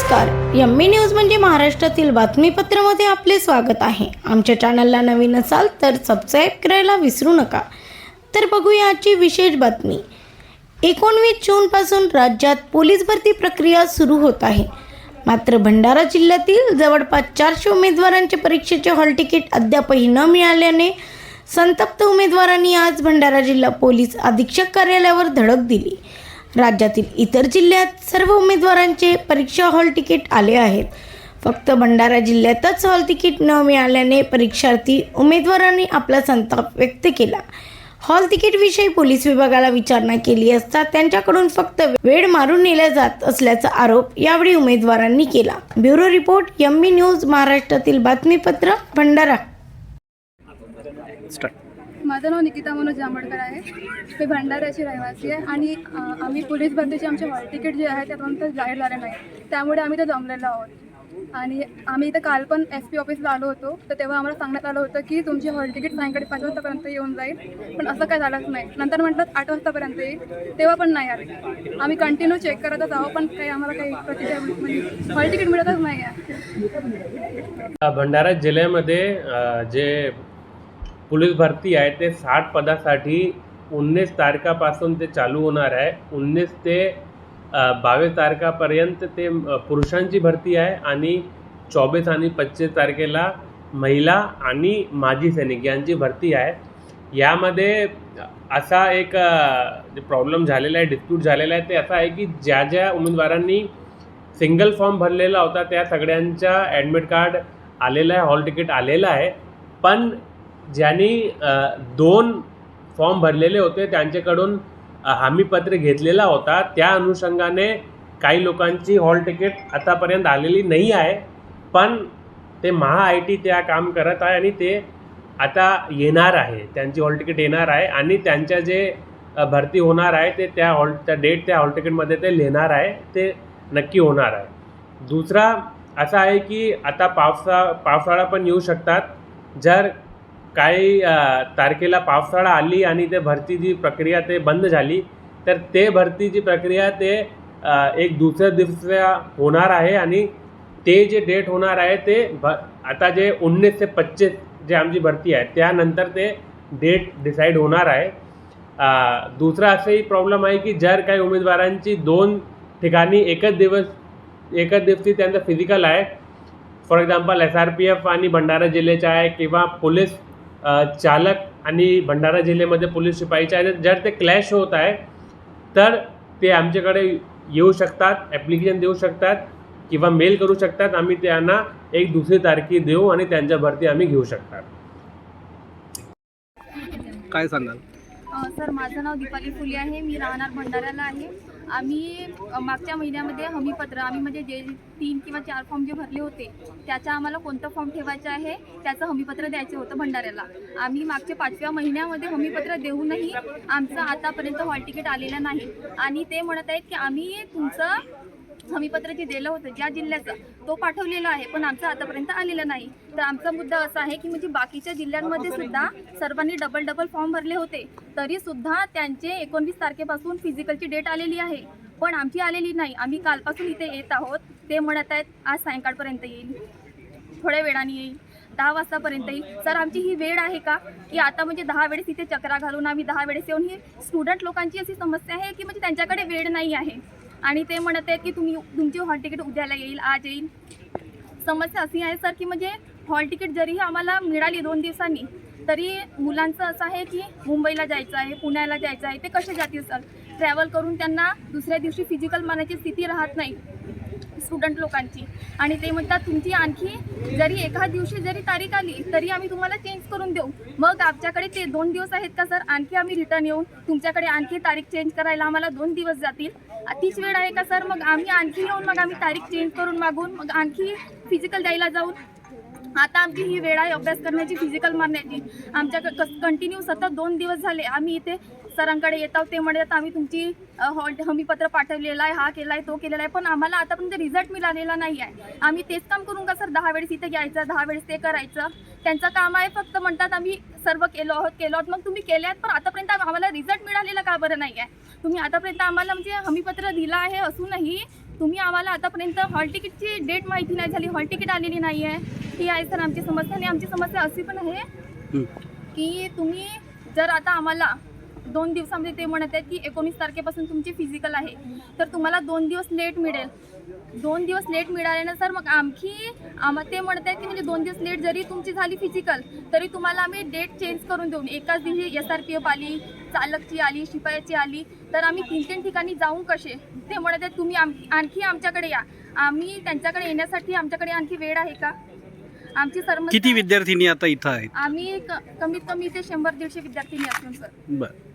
नमस्कार. Yummy news म्हणजे महाराष्ट्रातील बातमीपत्रामध्ये आपले स्वागत आहे. आमच्या चॅनलला नवीन असाल तर सबस्क्राईब करायला विसरू नका. तर बघूया आजची विशेष बातमी. एकोणवीस जूनपासून राज्यात पोलीस भरती प्रक्रिया सुरू होत आहे. मात्र भंडारा जिल्ह्यातील जवळपास चारशे उमेदवारांचे परीक्षेचे हॉल तिकीट अद्यापही न मिळाल्याने संतप्त उमेदवारांनी आज भंडारा जिल्हा पोलीस अधीक्षक कार्यालयावर धडक दिली. राज्यातील इतर जिल्ह्यात सर्व उमेदवारांचे परीक्षा हॉल तिकीट आले आहेत. फक्त भंडारा जिल्ह्यातच हॉल तिकीट न मिळाल्याने परीक्षार्थी उमेदवारांनी आपला संताप व्यक्त केला. हॉल तिकीटविषयी पोलीस विभागाला विचारणा केली असता त्यांच्याकडून फक्त वेळ मारून नेल्या जात असल्याचा आरोप यावेळी उमेदवारांनी केला. ब्युरो रिपोर्ट यम्मी न्यूज महाराष्ट्रातील बातमीपत्र भंडारा. माझं नाव निकिता मनोज जांभडकर आहे. मी भंडाऱ्याची रहिवासी आहे आणि आम्ही पोलीस भरतीचे आमचे हॉल तिकीट जे आहे ते अजून जाहीर झाले नाही. त्यामुळे आम्ही ते जमलेलो आहोत. आणि आम्ही इथं काल पण एस पी ऑफिसला आलो होतो. तर तेव्हा आम्हाला सांगण्यात आलं होतं की तुमची हॉल तिकीट सायंकाळी पाच वाजतापर्यंत येऊन जाईल. पण असं काय झालंच नाही. नंतर म्हटलं आठ वाजतापर्यंत येईल. तेव्हा पण नाही आले. आम्ही कंटिन्यू चेक करतच आहोत पण काही आम्हाला काही प्रतिक्रिया म्हणजे हॉल तिकीट मिळतच नाही आहे. भंडारा जिल्ह्यामध्ये जे पोलीस भरती आहे ते साठ पदासाठी उन्नीस तारखापासून ते चालू होणार आहे. उन्नीस ते बावीस तारखापर्यंत ते पुरुषांची भरती आहे आणि चोवीस आणि पच्चीस तारखेला महिला आणि माजी सैनिक यांची भरती आहे. यामध्ये असा एक प्रॉब्लेम झालेला आहे डिस्प्यूट झालेला आहे ते असा आहे की ज्या ज्या उमेदवारांनी सिंगल फॉर्म भरलेला होता त्या सगळ्यांच्या ॲडमिट कार्ड आलेलं आहे हॉल तिकीट आलेलं आहे. पण ज्यांनी दोन फॉर्म भरलेले होते त्यांच्याकडून हमीपत्र घेतलेला होता. त्या अनुषंगाने काही लोकांची हॉल तिकीट आतापर्यंत आलेली नाही आहे पण ते महा आय टी त्या काम करत आहे आणि ते आता येणार आहे. त्यांची हॉल तिकीट येणार आहे आणि त्यांच्या जे भरती होणार आहे ते त्या हॉल त्या डेट त्या हॉल तिकीटमध्ये ते लिहिणार आहे ते नक्की होणार आहे. दुसरा असा आहे की आता पावसा पावसाळा पण येऊ शकतात. जर काही तारखेला पावसाळा आली आणि ते भरतीची प्रक्रिया ते बंद झाली तर ते भरतीची प्रक्रिया ते एक दुसऱ्या दिवसा होणार आहे आणि ते जे डेट होणार आहे ते भ आता जे उन्नीस ते पच्चीस जे आमची भरती आहे त्यानंतर ते डेट डिसाईड होणार आहे. दुसरा असंही प्रॉब्लेम आहे की जर काही उमेदवारांची दोन ठिकाणी एकच दिवस एकच दिवशी त्यांचं फिजिकल आहे for example S R P F आणि भंडारा जिल्ह्याचे आहे किंवा पोलीस चालक आणि भंडारा जिल्ह्यामध्ये पोलीस शिपाईचे आहे जर ते क्लॅश होत आहे तर ते आमच्याकडे येऊ शकतात ॲप्लिकेशन देऊ शकतात किंवा मेल करू शकतात. आम्ही त्यांना एक दुसरी तारखी देऊ आणि त्यांच्या भरती आम्ही घेऊ शकतात. काय सांगाल? सर माझं नाव दीपाली फुले आहे. मी राहणार भंडाऱ्याला आहे. आम्ही मागच्या महिन्यामध्ये हमीपत्र आम्ही म्हणजे जे तीन किंवा चार फॉर्म जे भरले होते त्याचा आम्हाला कोणतं फॉर्म ठेवायचं आहे त्याचं हमीपत्र द्यायचं होतं भंडाऱ्याला. आम्ही मागच्या पाचव्या महिन्यामध्ये हमीपत्र देऊनही आमचं आतापर्यंत हॉल तिकीट आलेलं नाही. आणि ते म्हणत आहेत की आम्ही तुमचं हमीपत्र जे दिलं होतं ज्या जिल्ह्याचं तो पाठवलेला आहे पण आमचं आतापर्यंत आलेलं नाही. तर आमचा मुद्दा असा आहे की म्हणजे बाकीच्या जिल्ह्यांमध्ये सुद्धा सर्वांनी डबल डबल फॉर्म भरले होते. तरी सुद्धा त्यांचे एकोणवीस तारखेपासून फिजिकलची डेट आलेली आहे. पण आमची आलेली नाही. आम्ही कालपासून इथे येत आहोत. ते म्हणत आहेत आज सायंकाळपर्यंत येईल. थोड्या वेळाने येईल. दहा वाजतापर्यंत येईल. सर आमची ही वेळ आहे का? की आता म्हणजे दहा वेळेस इथे चक्रा घालून आम्ही दहा वेळेस येऊन ही स्टुडंट लोकांची अशी समस्या आहे की म्हणजे त्यांच्याकडे वेळ नाही आहे? आणि ते म्हणत आहेत की तुम्ही तुमची हॉल तिकीट उद्याला येईल आज येईल. समस्या अशी आहे सर की म्हणजे हॉल तिकीट जरीही आम्हाला मिळाली दोन दिवसांनी तरी मुलांचं असं आहे की मुंबईला जायचं आहे पुण्याला जायचं आहे ते कसे जातील सर? ट्रॅव्हल करून त्यांना दुसऱ्या दिवशी फिजिकल मानाची स्थिती राहत नाही स्टुडंट लोकांची. आणि ते म्हणतात तुमची आणखी जरी एका दिवशी जरी तारीख आली तरी आम्ही तुम्हाला चेंज करून देऊ. मग आमच्याकडे ते दोन दिवस आहेत का सर? आणखी आम्ही रिटर्न येऊन तुमच्याकडे आणखी तारीख चेंज करायला आम्हाला दोन दिवस जातील. तीच वेळ आहे का सर? मग आम्ही आणखी येऊन मग आम्ही तारीख चेंज करून मागून मग आणखी फिजिकल द्यायला जाऊन. आता आमची ही वेळ आहे अभ्यास करण्याची फिजिकल मारण्याची. आमच्या कंटिन्यू सतत दोन दिवस झाले. आम्ही इथे सरांकडे येत आहोत. ते म्हणतात आम्ही तुमची अ, हॉल हमीपत्र पाठवलेलं आहे हा केला आहे तो केलेला आहे पण आम्हाला आतापर्यंत रिझल्ट मिळालेला नाही आहे. आम्ही तेच काम करून का सर? दहा वेळेस इथे घ्यायचं दहा वेळेस ते करायचं. त्यांचं काम आहे फक्त म्हणतात आम्ही सर्व केलो आहोत केलो आहोत. मग तुम्ही केले आहेत पण आतापर्यंत आम्हाला रिझल्ट मिळालेला का बरं नाही आहे तुम्ही आतापर्यंत आम्हाला म्हणजे हमीपत्र दिलं आहे असूनही तुम्ही आम्हाला आतापर्यंत हॉल तिकीटची डेट माहिती नाही झाली. हॉल तिकीट आलेली नाही आहे ही आहे सर आमची समस्या आणि आमची समस्या अशी पण आहे. की तुम्ही जर आता आम्हाला दोन दिवसामध्ये ते म्हणत आहेत की एकोणीस तारखेपासून तुमची फिजिकल आहे तर तुम्हाला दोन दिवस लेट मिळेल. दोन दिवस लेट मिळाल्यानंतर मग आणखी ते म्हणत आहेत की म्हणजे दोन दिवस लेट जरी तुमची झाली फिजिकल तरी तुम्हाला आम्ही डेट चेंज करून देऊन एकाच दिवशी एस आर पी एफ आली चालकची आली शिपायाची आली तर आम्ही तीन तीन ठिकाणी जाऊन कसे? ते म्हणत आहेत तुम्ही आम आणखी आमच्याकडे या. आम्ही त्यांच्याकडे येण्यासाठी आमच्याकडे आणखी वेळ आहे का? आमची सर्व किती विद्यार्थिनी आता इथं आहेत? आम्ही कमीत कमी ते शंभर दीडशे विद्यार्थी असून सर बरं.